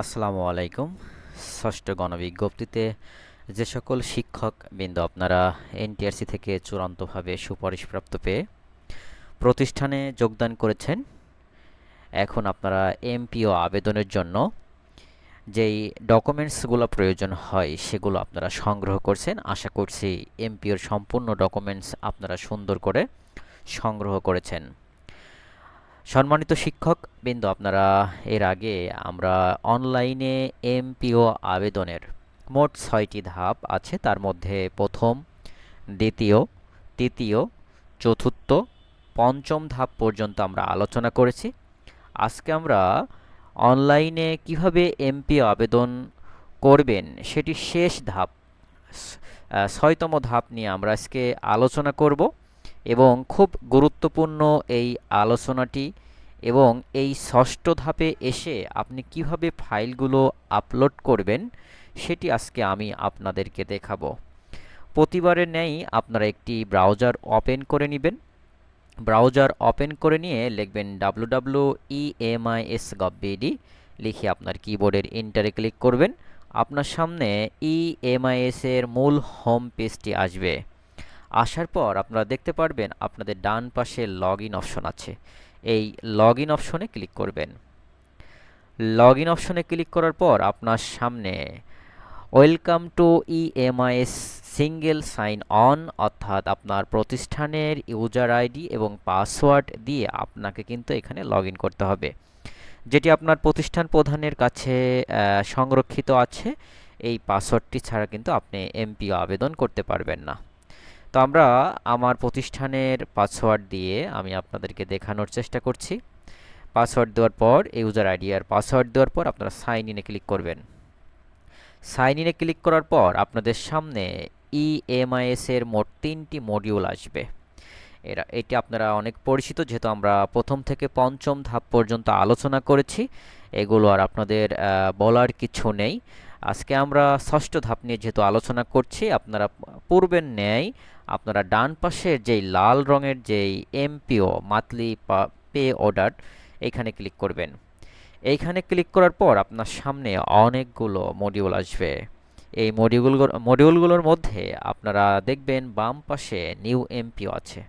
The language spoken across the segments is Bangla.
আসসালামু আলাইকুম। ষষ্ঠ গণবিজ্ঞপ্তিতে যে সকল শিক্ষক বিন্দু আপনারা এনটিআরসি থেকে চূড়ান্তভাবে সুপারিশপ্রাপ্ত পেয়ে প্রতিষ্ঠানে যোগদান করেছেন, এখন আপনারা এমপিও আবেদনের জন্য যেই ডকুমেন্টসগুলো প্রয়োজন হয় সেগুলো আপনারা সংগ্রহ করছেন। আশা করছি এমপিওর সম্পূর্ণ ডকুমেন্টস আপনারা সুন্দর করে সংগ্রহ করেছেন। সম্মানিত শিক্ষক, বিন্দু, আপনারা এর আগে আমরা অনলাইনে এমপিও আবেদনের মোট ছয়টি ধাপ আছে। তার মধ্যে প্রথম, দ্বিতীয়, তৃতীয়, চতুর্থ, পঞ্চম ধাপ পর্যন্ত আমরা আলোচনা করেছি। আজকে আমরা অনলাইনে কীভাবে এমপিও আবেদন করবেন সেটি শেষ ধাপ ছয়তম ধাপ নিয়ে আমরা আজকে আলোচনা করব। এবং খুব গুরুত্বপূর্ণ এই আলোচনাটি এবং এই ষষ্ঠ ধাপে এসে আপনি কীভাবে ফাইলগুলো আপলোড করবেন সেটি আজকে আমি আপনাদেরকে দেখাবো। প্রতিবারের ন্যায় আপনারা একটি ব্রাউজার ওপেন করে নেবেন। ব্রাউজার ওপেন করে নিয়ে লিখবেন ডাব্লু ডাব্লু ইএমআইএস গভবিডি লিখে আপনার কিবোর্ডের এন্টারে ক্লিক করবেন। আপনার সামনে ইএমআইএস এর মূল হোম পেজটি আসবে। আসার পর আপনারা দেখতে পারবেন আপনাদের ডান পাশে লগ ইন অপশন আছে। এই লগ ইন অপশনে ক্লিক করবেন। লগ ইন অপশনে ক্লিক করার পর আপনার সামনে welcome to EMIS single sign on অর্থাৎ আপনার প্রতিষ্ঠানের ইউজার আইডি এবং পাসওয়ার্ড দিয়ে আপনাকে কিন্তু এখানে লগ ইন করতে হবে। যেটি আপনার প্রতিষ্ঠান প্রধানের কাছে সংরক্ষিত আছে, এই পাসওয়ার্ডটি ছাড়া কিন্তু আপনি এমপিও আবেদন করতে পারবেন না। তো আমরা আমার প্রতিষ্ঠানের পাসওয়ার্ড দিয়ে আমি আপনাদেরকে দেখানোর চেষ্টা করছি। পাসওয়ার্ড দেওয়ার পর ইউজার আইডি আর পাসওয়ার্ড দেওয়ার পর আপনারা সাইন ইনে ক্লিক করবেন। সাইন ইনে ক্লিক করার পর আপনাদের সামনে ইএমআইএস এর মোট তিনটি মডিউল আসবে। এরা, এটি আপনারা অনেক পরিচিত, যেহেতু আমরা প্রথম থেকে পঞ্চম ধাপ পর্যন্ত আলোচনা করেছি। এগুলো আর আপনাদের বলার কিছু নেই। আজকে আমরা ষষ্ঠ ধাপ নিয়ে যেহেতু আলোচনা করছি, আপনারা পূর্বের ন্যায় আপনারা ডান পাশের যেই লাল রঙের যেই এমপিও মান্থলি পে অর্ডার এখানে ক্লিক করবেন। এইখানে ক্লিক করার পর আপনার সামনে অনেকগুলো মডিউল আসবে। এই মডিউলগুলো মডিউলগুলোর মধ্যে আপনারা দেখবেন বাম পাশে নিউ এমপিও আছে।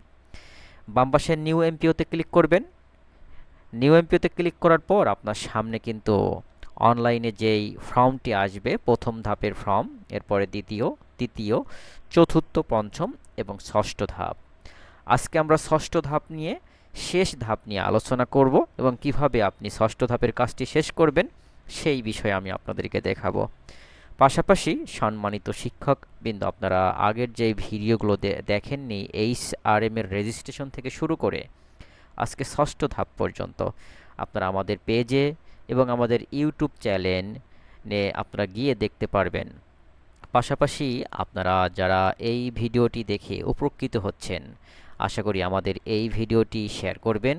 বাম পাশে নিউ এমপিওতে ক্লিক করবেন। নিউ এমপিওতে ক্লিক করার পর আপনার সামনে কিন্তু অনলাইনে যেই ফর্মটি আসবে, প্রথম ধাপের ফর্ম এরপরে দ্বিতীয়, তৃতীয়, চতুর্থ, পঞ্চম এবং ষষ্ঠ ধাপ। আজকে আমরা ষষ্ঠ ধাপ নিয়ে শেষ ধাপ নিয়ে আলোচনা করব এবং কীভাবে আপনি ষষ্ঠ ধাপের কাজটি শেষ করবেন, সেই বিষয়ে আমি আপনাদেরকে দেখাবো। পাশাপাশি সম্মানিত শিক্ষক বিন্দু, আপনারা আগের যে ভিডিওগুলো দেখেননি এইচ আর এম এর রেজিস্ট্রেশন থেকে শুরু করে আজকে ষষ্ঠ ধাপ পর্যন্ত আপনারা আমাদের পেজে এবং আমাদের ইউটিউব চ্যানেলে আপনারা গিয়ে দেখতে পারবেন। পাশাপাশি আপনারা যারা এই ভিডিওটি দেখে উপকৃত হচ্ছেন, আশা করি আমাদের এই ভিডিওটি শেয়ার করবেন,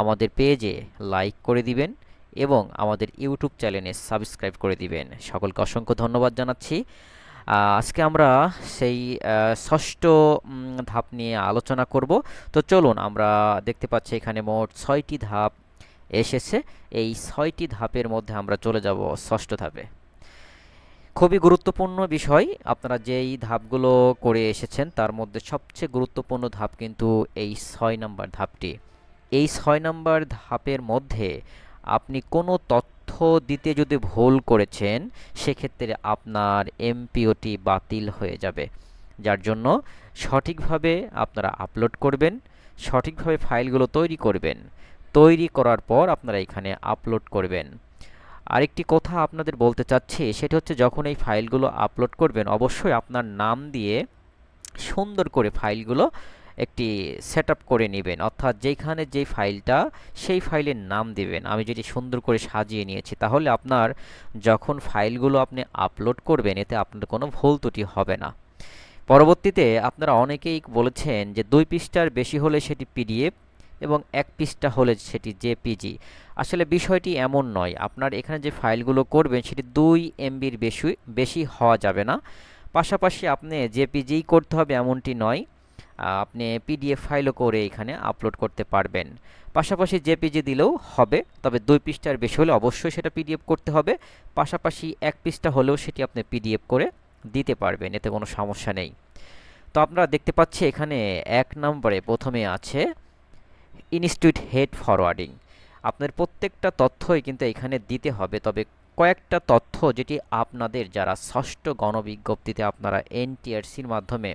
আমাদের পেজে লাইক করে দিবেন এবং আমাদের ইউটিউব চ্যানেলে সাবস্ক্রাইব করে দিবেন। সকলকে অসংখ্য ধন্যবাদ জানাচ্ছি। আজকে আমরা সেই ষষ্ঠ ধাপ নিয়ে আলোচনা করব। তো চলুন আমরা দেখতে পাচ্ছি এখানে মোট ছয়টি ধাপ এসেছে। এই ছয়টি ধাপের মধ্যে আমরা চলে যাব ষষ্ঠ ধাপে। খুবই গুরুত্বপূর্ণ বিষয়, আপনারা যেই ধাপগুলো করে এসেছেন তার মধ্যে সবচেয়ে গুরুত্বপূর্ণ ধাপ কিন্তু এই ছয় নম্বর ধাপটি। এই ছয় নম্বর ধাপের মধ্যে আপনি কোনো তথ্য দিতে যদি ভুল করেছেন, সেক্ষেত্রে আপনার এমপিওটি বাতিল হয়ে যাবে। যার জন্য সঠিকভাবে আপনারা আপলোড করবেন, সঠিকভাবে ফাইলগুলো তৈরি করবেন। তৈরি করার পর আপনারা এখানে আপলোড করবেন। আরেকটি কথা আপনাদের বলতে চাচ্ছি, সেটা হচ্ছে যখন এই ফাইলগুলো আপলোড করবেন, অবশ্যই আপনার নাম দিয়ে সুন্দর করে ফাইলগুলো একটি সেট করে নেবেন। অর্থাৎ যেখানে যেই ফাইলটা, সেই ফাইলের নাম দিবেন। আমি যেটি সুন্দর করে সাজিয়ে নিয়েছি, তাহলে আপনার যখন ফাইলগুলো আপনি আপলোড করবেন, এতে আপনার কোনো ভুল ত্রুটি হবে না। পরবর্তীতে আপনারা অনেকেই বলেছেন যে দুই পৃষ্ঠার বেশি হলে সেটি পিডিএফ এবং এক পিসটা হলে সেটি জেপিজি। আসলে বিষয়টি এমন নয়, আপনার এখানে যে ফাইলগুলো করবেন সেটি দুই এমবির বেশি বেশি হওয়া যাবে না। পাশাপাশি আপনি জেপিজিই করতে হবে এমনটি নয় আপনি পিডিএফ ফাইলও করে এখানে আপলোড করতে পারবেন। পাশাপাশি জেপিজি দিলেও হবে, তবে দুই পৃষ্ঠার বেশি হলে অবশ্যই সেটা পিডিএফ করতে হবে। পাশাপাশি এক পৃষ্ঠা হলেও সেটি আপনি পিডিএফ করে দিতে পারবেন, এতে কোনো সমস্যা নেই। তো আপনারা দেখতে পাচ্ছি এখানে এক নম্বরে প্রথমে আছে ইনস্টিটিউট হেড ফরওয়ার্ডিং। আপনার প্রত্যেকটা তথ্যই কিন্তু এখানে দিতে হবে, তবে কয়েকটা তথ্য যেটি আপনাদের যারা ষষ্ঠ গণবিজ্ঞপ্তিতে আপনারা এনটিআরসির মাধ্যমে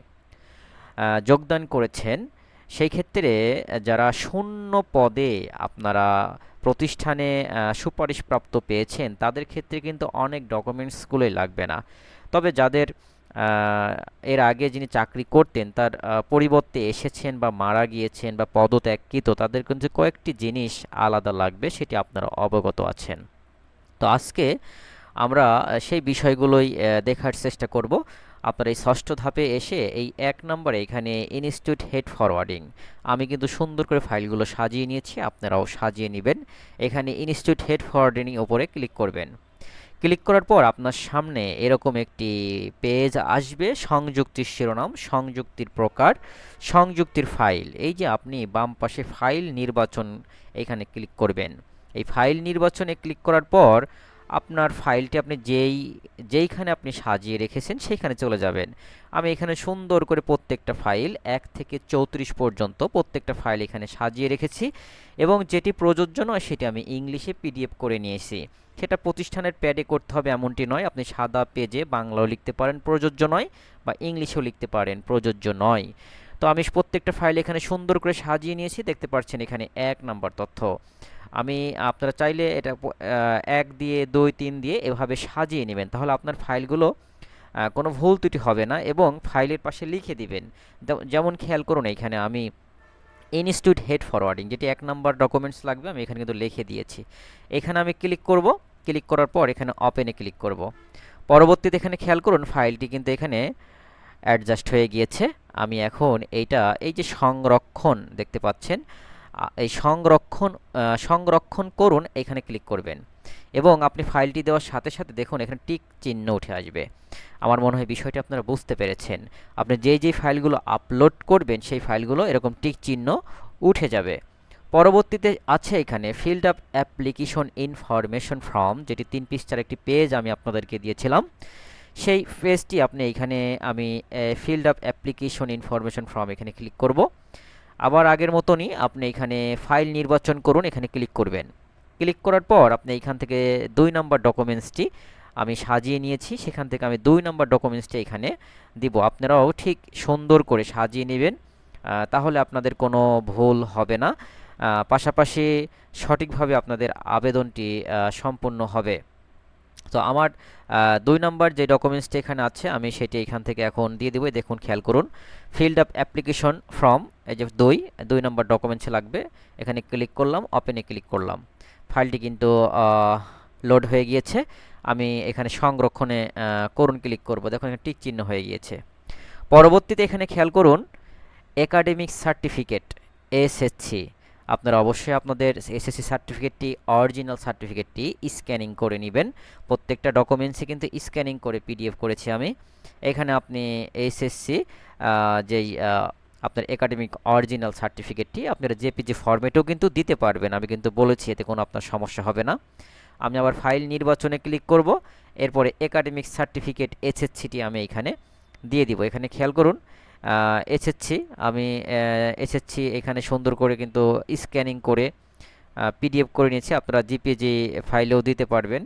যোগদান করেছেন, সেই ক্ষেত্রে যারা শূন্য পদে আপনারা প্রতিষ্ঠানে সুপারিশপ্রাপ্ত পেয়েছেন, তাদের ক্ষেত্রে কিন্তু অনেক ডকুমেন্টসগুলোই লাগবে না। তবে যাদের এর আগে যিনি চাকরি করতেন, তার পরিবর্তে এসেছেন বা মারা গিয়েছেন বা পদত্যাগকৃত, তাদের কিন্তু কয়েকটি জিনিস আলাদা লাগবে, সেটি আপনারা অবগত আছেন। তো আজকে আমরা সেই বিষয়গুলোই দেখার চেষ্টা করব। আপনার এই ষষ্ঠ ধাপে এসে এই এক নম্বরে এখানে ইনস্টিটিউট হেড ফরওয়ার্ডিং আমি কিন্তু সুন্দর করে ফাইলগুলো সাজিয়ে নিয়েছি, আপনারাও সাজিয়ে নেবেন। এখানে ইনস্টিটিউট হেড ফরওয়ার্ডিং ওপরে ক্লিক করবেন। ক্লিক করার পর আপনার সামনে এরকম একটি পেজ আসবে, সংযুক্তির শিরোনাম, সংযুক্তির প্রকার, সংযুক্তির ফাইল। এই যে আপনি বাম পাশে ফাইল নির্বাচন এখানে ক্লিক করবেন। এই ফাইল নির্বাচনে ক্লিক করার পর আপনার ফাইলটি আপনি যেই, যেইখানে আপনি সাজিয়ে রেখেছেন সেইখানে চলে যাবেন। আমি এখানে সুন্দর করে প্রত্যেকটা ফাইল, এক থেকে চৌত্রিশ পর্যন্ত প্রত্যেকটা ফাইল এখানে সাজিয়ে রেখেছি এবং যেটি প্রযোজ্য নয় সেটি আমি ইংলিশে পিডিএফ করে নিয়েছি। সেটা প্রতিষ্ঠানের প্যাডে করতে হবে এমনটি নয়, আপনি সাদা পেজে বাংলাও লিখতে পারেন প্রযোজ্য নয় বা ইংলিশেও লিখতে পারেন প্রযোজ্য নয়। তো আমি প্রত্যেকটা ফাইল এখানে সুন্দর করে সাজিয়ে নিয়েছি, দেখতে পাচ্ছেন এখানে এক নাম্বার তথ্য। আমি আপনারা চাইলে এটা এক দিয়ে, দুই, তিন দিয়ে এভাবে সাজিয়ে নেবেন। তাহলে আপনার ফাইলগুলো কোনো ভুল ত্রুটি হবে না এবং ফাইলের পাশে লিখে দিবেন। যেমন খেয়াল করুন এখানে আমি ইনস্টিটিউট হেড ফরওয়ার্ডিং যেটি এক নম্বর ডকুমেন্টস লাগবে, আমি এখানে কিন্তু লিখে দিয়েছি। এখানে আমি ক্লিক করব। ক্লিক করার পর এখানে ওপেনে ক্লিক করব। পরবর্তীতে এখানে খেয়াল করুন ফাইলটি কিন্তু এখানে অ্যাডজাস্ট হয়ে গিয়েছে। আমি এখন এইটা, এই যে সংরক্ষণ দেখতে পাচ্ছেন এই সংরক্ষণ সংরক্ষণ করুন, এখানে ক্লিক করবেন। এবং আপনি ফাইলটি দেওয়ার সাথে সাথে দেখুন, এখানে টিক চিহ্ন উঠে আসবে। আমার মনে হয় বিষয়টি আপনারা বুঝতে পেরেছেন। আপনি যেই যেই ফাইলগুলো আপলোড করবেন, সেই ফাইলগুলো এরকম টিক চিহ্ন উঠে যাবে। পরবর্তীতে আছে এখানে field up application information form যেটি তিন পৃষ্ঠার একটি পেজ আমি আপনাদেরকে দিয়েছিলাম। সেই পেজটি আপনি এখানে আমি field up application information form এখানে ক্লিক করব। আবার আগের মতনই আপনি এখানে ফাইল নির্বাচন করুন, এখানে ক্লিক করবেন। ক্লিক করার পর আপনি এখান থেকে দুই নম্বর ডকুমেন্টসটি আমি সাজিয়ে নিয়েছি, সেখান থেকে আমি দুই নম্বর ডকুমেন্টসটি এখানে দিব। আপনারাও ঠিক সুন্দর করে সাজিয়ে নেবেন তাহলে আপনাদের কোনো ভুল হবে না। পাশাপাশি সঠিকভাবে আপনাদের আবেদনটি সম্পূর্ণ হবে। তো আমার দুই নম্বর যে ডকুমেন্টসটি এখানে আছে, আমি সেটি এখান থেকে এখন দিয়ে দেবো। দেখুন, খেয়াল করুন। ফিল্ড আপ অ্যাপ্লিকেশন ফর্ম এই যে দুই দুই নম্বর ডকুমেন্টসে লাগবে। এখানে ক্লিক করলাম ওপেনে ক্লিক করলাম। ফাইলটি কিন্তু লোড হয়ে গিয়েছে। আমি এখানে সংরক্ষণে করুন ক্লিক করব। দেখুন, এখানে টিক চিহ্ন হয়ে গিয়েছে। পরবর্তীতে এখানে খেয়াল করুন একাডেমিক সার্টিফিকেট এসএসসি আপনারা অবশ্যই আপনাদের এসএসসি সার্টিফিকেটটি অরিজিনাল সার্টিফিকেটটি স্ক্যানিং করে নেবেন। প্রত্যেকটা ডকুমেন্টসই কিন্তু স্ক্যানিং করে পিডিএফ করেছি আমি। এখানে আপনি এসএসসি যেই আপনার একাডেমিক অরিজিনাল সার্টিফিকেটটি আপনারা জেপিজি ফরম্যাটেও কিন্তু দিতে পারবেন। আমি কিন্তু বলেছি, এতে কোনো আপনার সমস্যা হবে না। আমি আবার ফাইল নির্বাচনে ক্লিক করব। এরপরে একাডেমিক সার্টিফিকেট এসএসসিটি আমি এখানে দিয়ে দিব। এখানে খেয়াল করুন এসএসসি আমি এসএসসি এখানে সুন্দর করে কিন্তু স্ক্যানিং করে পিডিএফ করে নিয়েছি। আপনারা জিপিজি ফাইলেও দিতে পারবেন।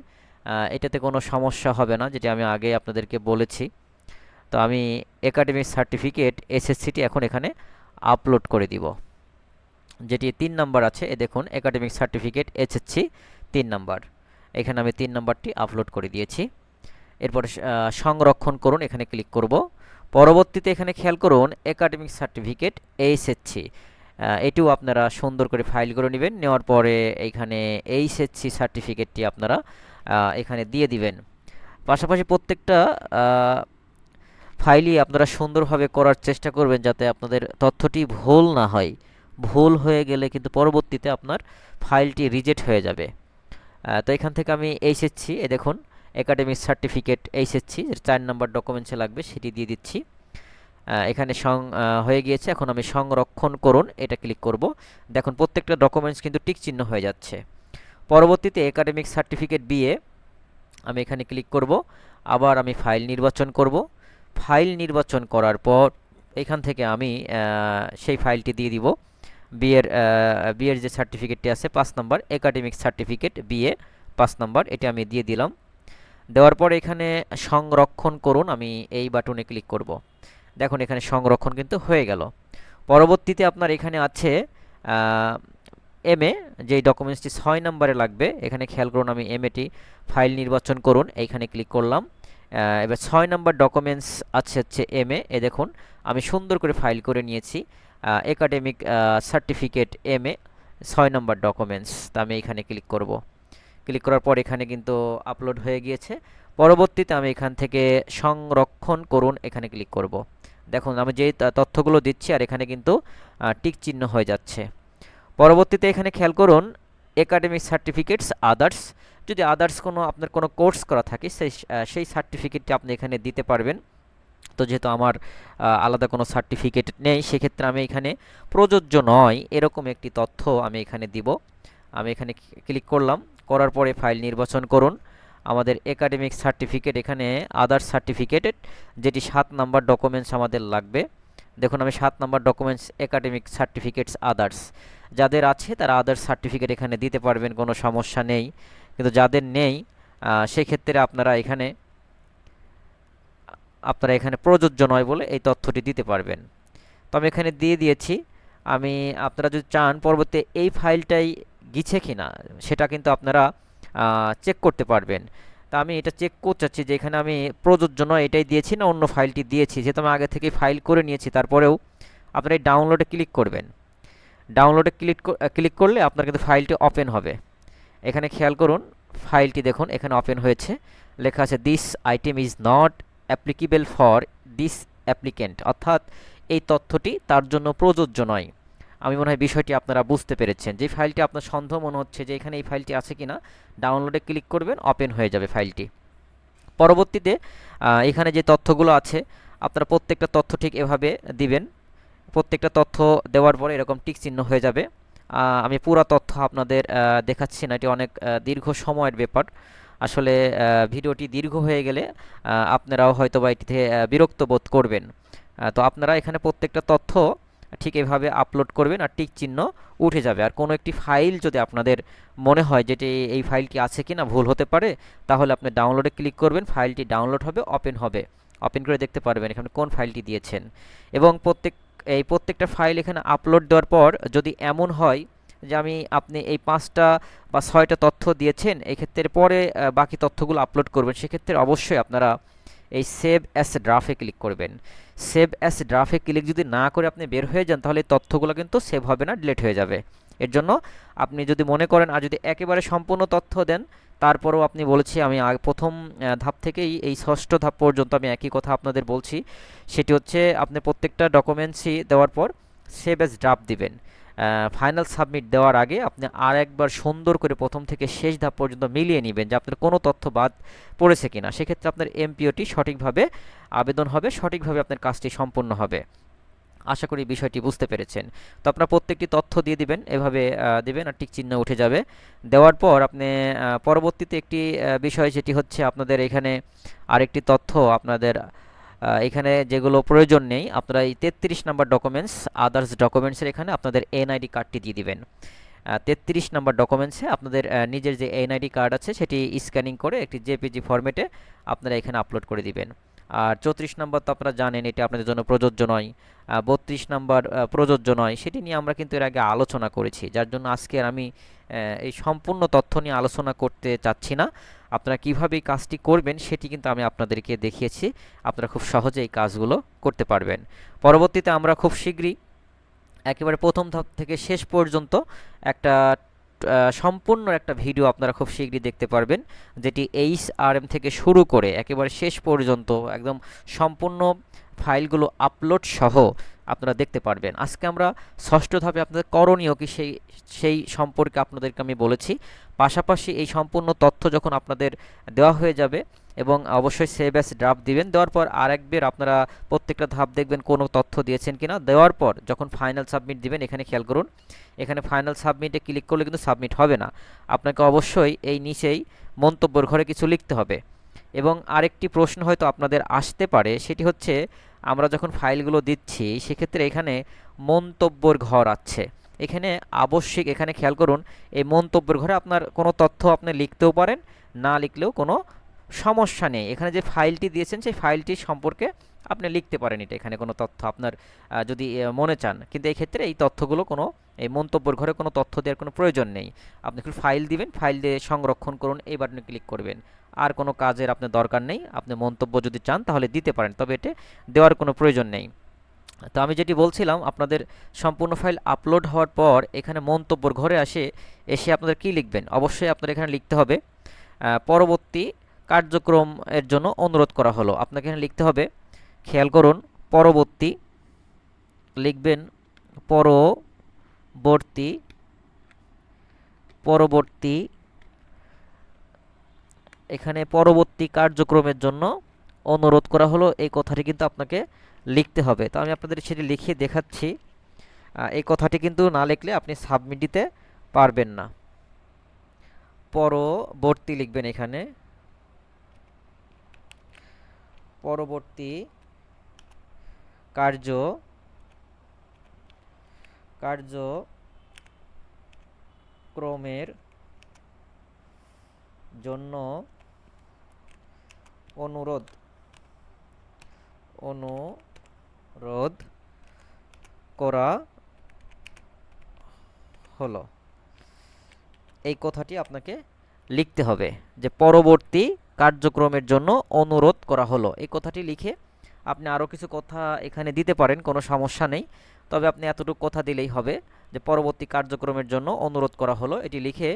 এটাতে কোনো সমস্যা হবে না, যেটি আমি আগে আপনাদেরকে বলেছি। তো আমি একাডেমিক সার্টিফিকেট এসএসসিটি এখন এখানে আপলোড করে দিব। যেটি তিন নাম্বার আছে, এ দেখুন একাডেমিক সার্টিফিকেট এসএসসি তিন নাম্বার। এখানে আমি তিন নাম্বারটি আপলোড করে দিয়েছি। এরপরে সংরক্ষণ করুন, এখানে ক্লিক করব। পরবর্তীতে এখানে খেয়াল করুন, একাডেমিক সার্টিফিকেট এইচএসসি। এটিও আপনারা সুন্দর করে ফাইল করে নেবেন, নেওয়ার পরে এইখানে এইচএসসি সার্টিফিকেটটি আপনারা এখানে দিয়ে দিবেন। পাশাপাশি প্রত্যেকটা ফাইলই আপনারা সুন্দরভাবে করার চেষ্টা করবেন যাতে আপনাদের তথ্যটি ভুল না হয়। ভুল হয়ে গেলে কিন্তু পরবর্তীতে আপনার ফাইলটি রিজেক্ট হয়ে যাবে। তো এখান থেকে আমি এইচএসসি, এ দেখুন একাডেমিক সার্টিফিকেট এইচএসসি চার নম্বর ডকুমেন্টসে লাগবে, সেটি দিয়ে দিচ্ছি। এখানে সং হয়ে গিয়েছে, এখন আমি সংরক্ষণ করুন, এটা ক্লিক করব। দেখুন, প্রত্যেকটা ডকুমেন্টস কিন্তু টিক চিহ্ন হয়ে যাচ্ছে। পরবর্তীতে একাডেমিক সার্টিফিকেট বিএ আমি এখানে ক্লিক করব, আবার আমি ফাইল নির্বাচন করব। ফাইল নির্বাচন করার পর এখান থেকে আমি সেই ফাইলটি দিয়ে দিব। বিএর বিয়ের যে সার্টিফিকেটটি আছে, পাঁচ নম্বর একাডেমিক সার্টিফিকেট বিএ পাঁচ নম্বর, এটা আমি দিয়ে দিলাম। দেওয়ার পর এখানে সংরক্ষণ করুন, আমি এই বাটনে ক্লিক করব। দেখুন, এখানে সংরক্ষণ কিন্তু হয়ে গেল। পরবর্তীতে আপনার এখানে আছে এম এ যেই ডকুমেন্টসটি ছয় নম্বরে লাগবে, এখানে খেয়াল করুন আমি এম এটি ফাইল নির্বাচন করুন, এইখানে ক্লিক করলাম। এবার ছয় নম্বর ডকুমেন্টস আছে হচ্ছে এম এ এ দেখুন, আমি সুন্দর করে ফাইল করে নিয়েছি একাডেমিক সার্টিফিকেট এম এ ছয় নম্বর ডকুমেন্টস তা আমি এখানে ক্লিক করব। ক্লিক করার পর এখানে কিন্তু আপলোড হয়ে গিয়েছে। পরবর্তীতে আমি এখান থেকে সংরক্ষণ করুন, এখানে ক্লিক করব। দেখুন, আমি যেই তথ্যগুলো দিচ্ছি আর এখানে কিন্তু টিক চিহ্ন হয়ে যাচ্ছে। পরবর্তীতে এখানে খেয়াল করুন একাডেমিক সার্টিফিকেটস আদার্স যদি আদার্স কোনো আপনার কোনো কোর্স করা থাকে, সেই সেই সার্টিফিকেটটি আপনি এখানে দিতে পারবেন। তো যেহেতু আমার আলাদা কোনো সার্টিফিকেট নেই, সেক্ষেত্রে আমি এখানে প্রযোজ্য নয়, এরকম একটি তথ্য আমি এখানে দিব। আমি এখানে ক্লিক করলাম। করার পরে ফাইল নির্বাচন করুন। আমাদের একাডেমিক সার্টিফিকেট এখানে আদার্স সার্টিফিকেটেড যেটি সাত নাম্বার ডকুমেন্টস আমাদের লাগবে। দেখুন, আমি সাত number documents academic certificates others যাদের আছে, তারা আদার্স সার্টিফিকেট এখানে দিতে পারবেন, কোনো সমস্যা নেই। কিন্তু যাদের নেই সেক্ষেত্রে আপনারা এখানে আপনারা এখানে প্রযোজ্য নয় বলে এই তথ্যটি দিতে পারবেন। তো আমি এখানে দিয়ে দিয়েছি। আমি, আপনারা যদি চান, পরবর্তী এই ফাইলটাই গিছে কিনা, সেটা কিন্তু আপনারা চেক করতে পারবেন। তা আমি এটা চেক করতে চাচ্ছি যে এখানে আমি প্রযোজ্য নয়, এটাই দিয়েছি না, অন্য ফাইলটি দিয়েছি? যেহেতু আমি আগে থেকে ফাইল করে নিয়েছি, তারপরেও আপনারা এই ডাউনলোডে ক্লিক করবেন। ডাউনলোডে ক্লিক ক্লিক করলে আপনার কিন্তু ফাইলটি ওপেন হবে। এখানে খেয়াল করুন ফাইলটি দেখুন, এখানে ওপেন হয়েছে। লেখা আছে this item is not applicable for this applicant অর্থাৎ এই তথ্যটি তার জন্য প্রযোজ্য নয়। আমি মনে হয় বিষয়টি আপনারা বুঝতে পেরেছেন। যে ফাইলটি আপনার সন্দেহ মনে হচ্ছে যে এখানে এই ফাইলটি আছে কিনা, ডাউনলোডে ক্লিক করবেন, ওপেন হয়ে যাবে ফাইলটি। পরবর্তীতে এখানে যে তথ্যগুলো আছে, আপনারা প্রত্যেকটা তথ্য ঠিক এভাবে দিবেন। প্রত্যেকটা তথ্য দেওয়ার পরে এরকম টিক চিহ্ন হয়ে যাবে। আমি পুরো তথ্য আপনাদের দেখাচ্ছি না, এটি অনেক দীর্ঘ সময়ের ব্যাপার। আসলে ভিডিওটি দীর্ঘ হয়ে গেলে আপনারাও হয়তো বা এটিতে বিরক্ত বোধ করবেন। তো আপনারা এখানে প্রত্যেকটা তথ্য ঠিক এভাবে আপলোড করবেন আর টিক চিহ্ন উঠে যাবে। আর কোনো একটি ফাইল যদি আপনাদের মনে হয় যেটি এই ফাইলটি আছে কি না ভুল হতে পারে, তাহলে আপনি ডাউনলোডে ক্লিক করবেন ফাইলটি ডাউনলোড হবে ওপেন হবে। ওপেন করে দেখতে পারবেন এখানে কোন ফাইলটি দিয়েছেন। এবং প্রত্যেক, এই প্রত্যেকটা ফাইল এখানে আপলোড দেওয়ার পর যদি এমন হয় যে আমি, আপনি এই পাঁচটা বা ছয়টা তথ্য দিয়েছেন এক্ষেত্রে পরে বাকি তথ্যগুলো আপলোড করবেন, সেক্ষেত্রে অবশ্যই আপনারা এই সেভ অ্যাস ড্রাফে ক্লিক করবেন। সেভ অ্যাস ড্রাফে ক্লিক যদি না করে আপনি বের হয়ে যান, তাহলে তথ্যগুলো কিন্তু সেভ হবে না ডিলিট হয়ে যাবে। এর জন্য আপনি যদি মনে করেন, আর যদি একেবারে সম্পূর্ণ তথ্য দেন, তারপরেও আপনি বলেছি, আমি প্রথম ধাপ থেকেই এই ষষ্ঠ ধাপ পর্যন্ত আমি একই কথা আপনাদের বলছি। সেটি হচ্ছে, আপনি প্রত্যেকটা ডকুমেন্টসই দেওয়ার পর সেভ অ্যাস ড্রাফট দিবেন। ফাইনাল সাবমিট দেওয়ার আগে আপনি আর একবার সুন্দর করে প্রথম থেকে শেষ ধাপ পর্যন্ত মিলিয়ে নেবেন যে আপনার কোনো তথ্য বাদ পড়েছে কিনা। সেক্ষেত্রে আপনার এমপিওটি সঠিকভাবে আবেদন হবে, সঠিকভাবে আপনার কাজটি সম্পূর্ণ হবে। আশা করি বিষয়টি বুঝতে পেরেছেন। তো আপনার প্রত্যেকটি তথ্য দিয়ে দিবেন, এভাবে দিবেন আর টিক চিহ্ন উঠে যাবে। দেওয়ার পর আপনি পরবর্তীতে একটি বিষয় যেটি হচ্ছে আপনাদের এখানে আরেকটি তথ্য আপনাদের এখানে যেগুলো প্রয়োজন নেই, আপনারা এই তেত্রিশ নাম্বার ডকুমেন্টস আদার্স ডকুমেন্টসের এখানে আপনাদের এনআইডি কার্ডটি দিয়ে দিবেন। তেত্রিশ নাম্বার ডকুমেন্টসে আপনাদের নিজের যে এনআইডি কার্ড আছে, সেটি স্ক্যানিং করে একটি জেপিজি ফরম্যাটে আপনারা এখানে আপলোড করে দিবেন। আর চৌত্রিশ নম্বর তো আপনারা জানেন, এটি আপনাদের জন্য প্রযোজ্য নয়। বত্রিশ নম্বর প্রযোজ্য নয়, সেটি নিয়ে আমরা কিন্তু এর আগে আলোচনা করেছি, যার জন্য আজকে আমি এই সম্পূর্ণ তথ্য নিয়ে আলোচনা করতে চাচ্ছি না। আপনারা কীভাবে এই কাজটি করবেন সেটি কিন্তু আমি আপনাদেরকে দেখিয়েছি। আপনারা খুব সহজে এই কাজগুলো করতে পারবেন। পরবর্তীতে আমরা খুব শীঘ্রই একেবারে প্রথম ধাপ থেকে শেষ পর্যন্ত একটা সম্পূর্ণ একটা ভিডিও আপনারা খুব শীঘ্রই দেখতে পারবেন, যেটি এইচ আর এম থেকে শুরু করে একেবারে শেষ পর্যন্ত একদম সম্পূর্ণ ফাইলগুলো আপলোড সহ আপনারা দেখতে পারবেন। আজকে আমরা ষষ্ঠ ধাপে আপনাদের করণীয় কি সেই সেই সম্পর্কে আপনাদেরকে আমি বলেছি। পাশাপাশি এই সম্পূর্ণ তথ্য যখন আপনাদের দেওয়া হয়ে যাবে এবং অবশ্যই সেভ অ্যাস ড্রাফট দিবেন, দেওয়ার পর আরেকবার আপনারা প্রত্যেকটা ধাপ দেখবেন কোনো তথ্য দিয়েছেন কিনা। দেওয়ার পর যখন ফাইনাল সাবমিট দিবেন, এখানে খেয়াল করুন, এখানে ফাইনাল সাবমিটে ক্লিক করলে কিন্তু সাবমিট হবে না। আপনাকে অবশ্যই এই নিচেই মন্তব্যর ঘরে কিছু লিখতে হবে। এবং আরেকটি প্রশ্ন হয়তো আপনাদের আসতে পারে, সেটি হচ্ছে আমরা যখন ফাইলগুলো দিচ্ছি, সেক্ষেত্রে এখানে মন্তব্যর ঘর আছে। এখানে আবশ্যিক, এখানে খেয়াল করুন, এই মন্তব্যর ঘরে আপনার কোনো তথ্য আপনি লিখতেও পারেন, না লিখলেও কোনো সমস্যা নেই। এখানে যে ফাইলটি দিয়েছেন, সেই ফাইলটি সম্পর্কে আপনি লিখতে পারেন এটা, এখানে কোনো তথ্য আপনার যদি মনে চান। কিন্তু এই ক্ষেত্রে এই তথ্যগুলো কোনো, এই মন্তব্যের ঘরে কোনো তথ্য দেওয়ার কোনো প্রয়োজন নেই। আপনি একটু ফাইল দিবেন, ফাইল দিয়ে সংরক্ষণ করুন, এই বাটনে ক্লিক করবেন। আর কোনো কাজের আপনার দরকার নেই, আপনি মন্তব্য যদি চান তাহলে দিতে পারেন, তবে এটা দেওয়ার কোনো প্রয়োজন নেই। তো আমি যেটি বলছিলাম, আপনাদের সম্পূর্ণ ফাইল আপলোড হওয়ার পর এখানে মন্তব্যর ঘরে আসে, এসে আপনাদের কি লিখবেন? অবশ্যই আপনার এখানে লিখতে হবে পরবর্তী কার্যক্রম এর জন্য অনুরোধ করা হলো। আপনাকে এখানে লিখতে হবে খেয়াল করুন, পরবর্তী লিখবেন পরবর্তী পরবর্তী, এখানে পরবর্তী কার্যক্রমের জন্য অনুরোধ করা হলো, এই কথাটি কিন্তু আপনাকে লিখতে হবে। তো আমি আপনাদের সেটি লিখিয়ে দেখাচ্ছি। এই কথাটি কিন্তু না লিখলে আপনি সাবমিট দিতে পারবেন না। পরবর্তী লিখবেন এখানে। পরবর্তী কার্য কার্যক্রমের জন্য অনুরোধ অনুরোধ করা হলো। এই কথাটি আপনাকে লিখতে হবে যে পরবর্তী কার্যক্রমের জন্য অনুরোধ করা হলো। এই কথাটি লিখে আপনি আরও কিছু কথা এখানে দিতে পারেন, কোনো সমস্যা নেই। তবে আপনি এতটুকু কথা দিলেই হবে যে পরবর্তী কার্যক্রমের জন্য অনুরোধ করা হলো। এটি লিখে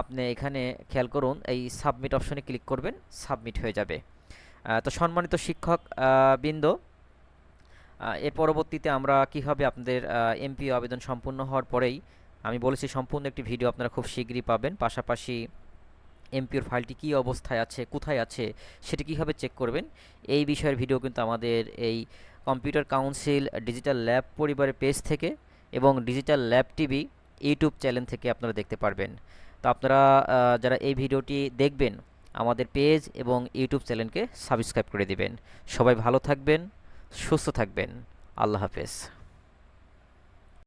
আপনি এখানে খেয়াল করুন, এই সাবমিট অপশনে ক্লিক করবেন সাবমিট হয়ে যাবে। তো সম্মানিত শিক্ষক বৃন্দ এর পরবর্তীতে আমরা কীভাবে আপনাদের এমপিও আবেদন সম্পূর্ণ হওয়ার পরেই, আমি বলেছি সম্পূর্ণ একটি ভিডিও আপনারা খুব শীঘ্রই পাবেন। পাশাপাশি এমপিওর ফাইলটি কী অবস্থায় আছে, কোথায় আছে, সেটি কীভাবে চেক করবেন, এই বিষয়ের ভিডিও কিন্তু আমাদের এই কম্পিউটার কাউন্সিল ডিজিটাল ল্যাব পরিবারের পেজ থেকে এবং digital lab TV YouTube channel থেকে আপনারা দেখতে পারবেন। তো আপনারা যারা এই ভিডিওটি দেখবেন, আমাদের পেজ এবং ইউটিউব চ্যানেলকে সাবস্ক্রাইব করে দিবেন। সবাই ভালো থাকবেন, সুস্থ থাকবেন। আল্লাহ হাফেজ।